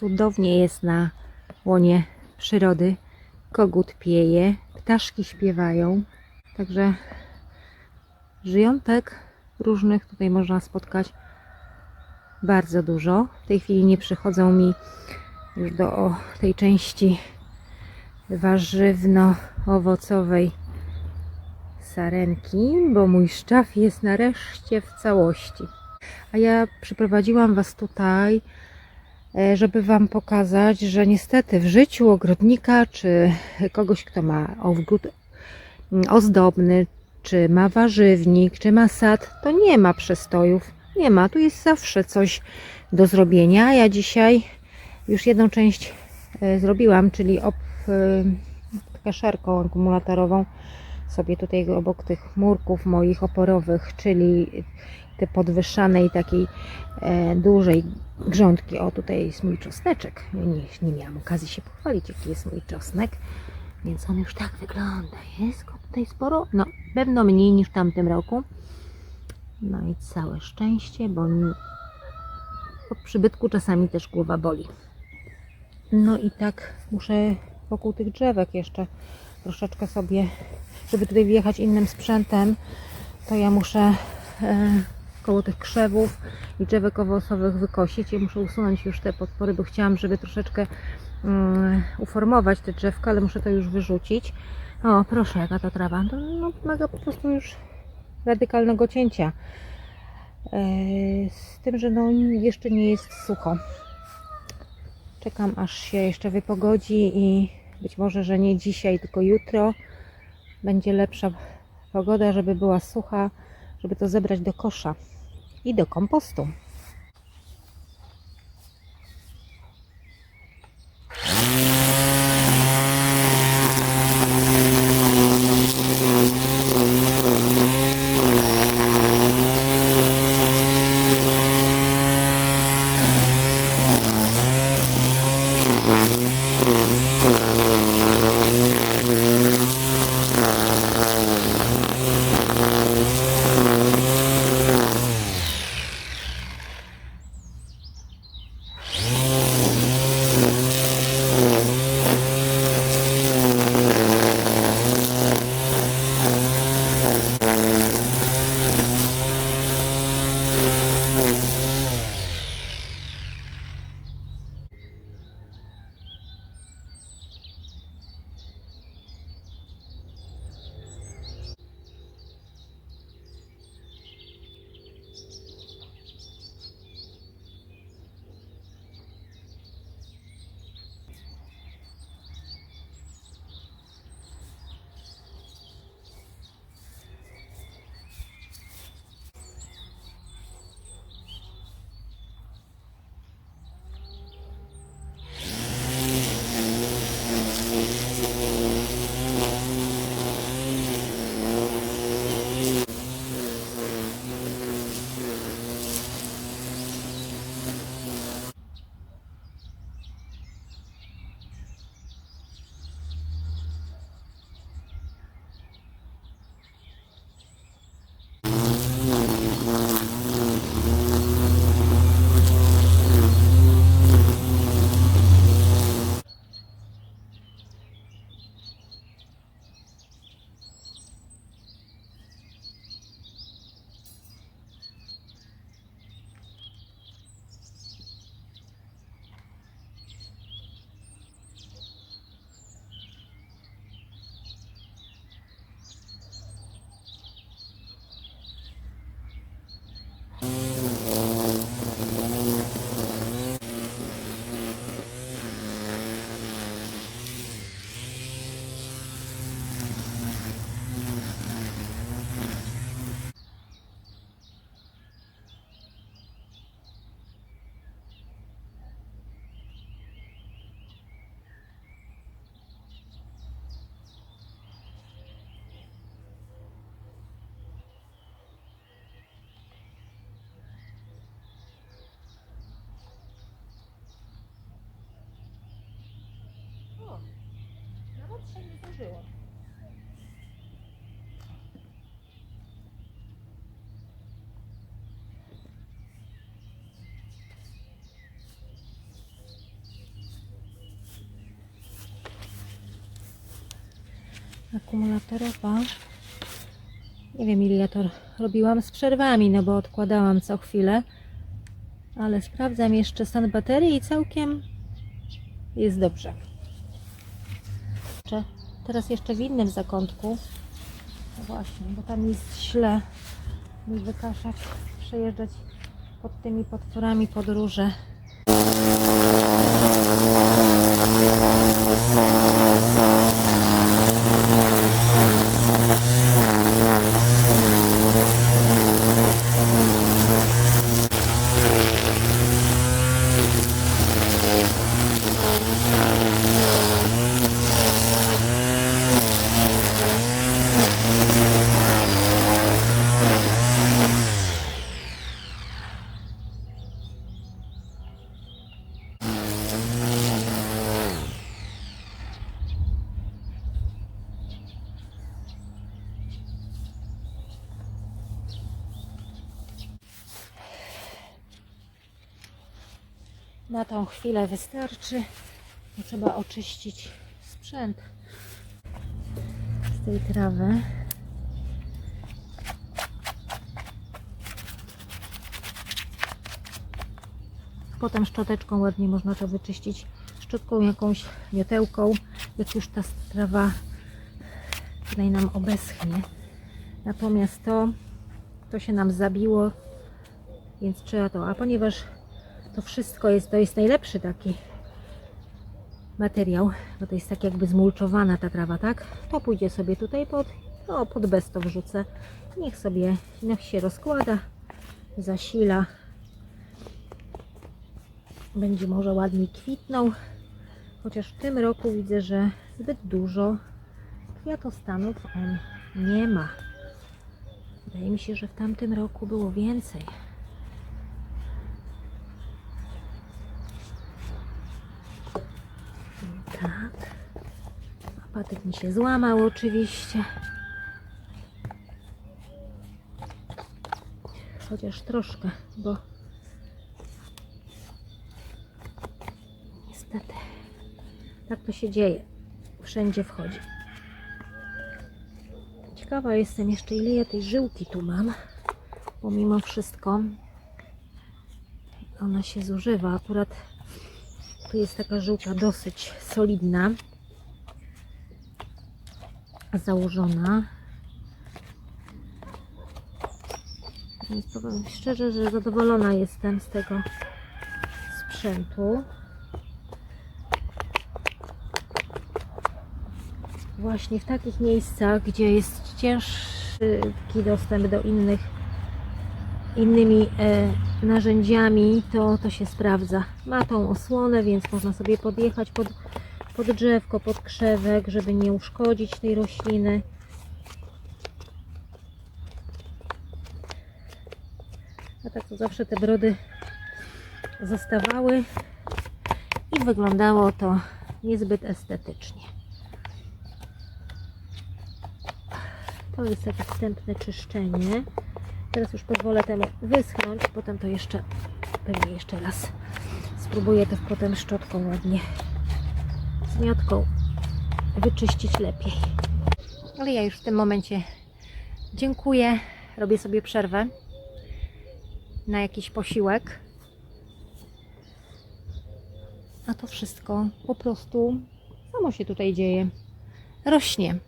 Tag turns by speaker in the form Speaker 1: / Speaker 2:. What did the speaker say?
Speaker 1: cudownie jest na łonie przyrody. Kogut pieje, ptaszki śpiewają. Także żyjątek różnych tutaj można spotkać bardzo dużo. W tej chwili nie przychodzą mi już do tej części warzywno-owocowej sarenki, bo mój szczaw jest nareszcie w całości. A ja przyprowadziłam Was tutaj, żeby Wam pokazać, że niestety w życiu ogrodnika, czy kogoś, kto ma ogród mm, ozdobny, czy ma warzywnik, czy ma sad, to nie ma przestojów. Nie ma, tu jest zawsze coś do zrobienia. Ja dzisiaj już jedną część e, zrobiłam, czyli ob, e, kaszarką akumulatorową sobie tutaj obok tych murków moich oporowych, czyli te podwyższanej takiej e, dużej grządki. O, tutaj jest mój czosneczek. Nie, nie miałam okazji się pochwalić, jaki jest mój czosnek. Więc on już tak wygląda. Jest go tutaj sporo? No, pewno mniej niż w tamtym roku. No i całe szczęście, bo po przybytku czasami też głowa boli. No i tak muszę wokół tych drzewek jeszcze troszeczkę sobie, żeby tutaj wjechać innym sprzętem, to ja muszę e, koło tych krzewów i drzewek owocowych wykosić i muszę usunąć już te podpory, bo chciałam, żeby troszeczkę mm, uformować te drzewka, ale muszę to już wyrzucić. O, proszę, jaka to trawa. To no, wymaga po prostu już radykalnego cięcia. E, z tym, że no, jeszcze nie jest sucho. Czekam aż się jeszcze wypogodzi i być może, że nie dzisiaj, tylko jutro będzie lepsza pogoda, żeby była sucha, żeby to zebrać do kosza i do kompostu. nie zdarzyło. akumulatorowa. Nie wiem ile to robiłam z przerwami, no bo odkładałam co chwilę. Ale sprawdzam jeszcze stan baterii i całkiem jest dobrze. Jeszcze- Teraz jeszcze w innym zakątku. No właśnie, bo tam jest źle mi wykaszać, przejeżdżać pod tymi potworami podróże. Na tą chwilę wystarczy. Trzeba oczyścić sprzęt z tej trawy. Potem szczoteczką ładnie można to wyczyścić. Szczotką jakąś miotełką, jak już ta trawa tutaj nam obeschnie. Natomiast to, to się nam zabiło, więc trzeba to. A ponieważ to wszystko jest, to jest najlepszy taki materiał, bo to jest tak jakby zmulczowana ta trawa, tak? To pójdzie sobie tutaj pod, no pod bez to wrzucę. Niech sobie, niech się rozkłada, zasila. Będzie może ładniej kwitnął. Chociaż w tym roku widzę, że zbyt dużo kwiatostanów on nie ma. Wydaje mi się, że w tamtym roku było więcej. Tak. Apatyk mi się złamał oczywiście. Chociaż troszkę, bo niestety tak to się dzieje. Wszędzie wchodzi. Ciekawa jestem jeszcze ile ja tej żyłki tu mam. Bo mimo wszystko ona się zużywa. Akurat tu jest taka żyłka dosyć solidna. Założona. Więc powiem szczerze, że zadowolona jestem z tego sprzętu. Właśnie w takich miejscach, gdzie jest ciężki dostęp do innych innymi e, narzędziami, to to się sprawdza. Ma tą osłonę, więc można sobie podjechać pod, pod drzewko, pod krzewek, żeby nie uszkodzić tej rośliny. A tak to zawsze te brody zostawały i wyglądało to niezbyt estetycznie. To jest takie wstępne czyszczenie. Teraz już pozwolę temu wyschnąć, potem to jeszcze pewnie jeszcze raz spróbuję to potem szczotką ładnie miotką wyczyścić lepiej. Ale ja już w tym momencie dziękuję. Robię sobie przerwę na jakiś posiłek. A to wszystko po prostu samo się tutaj dzieje. Rośnie.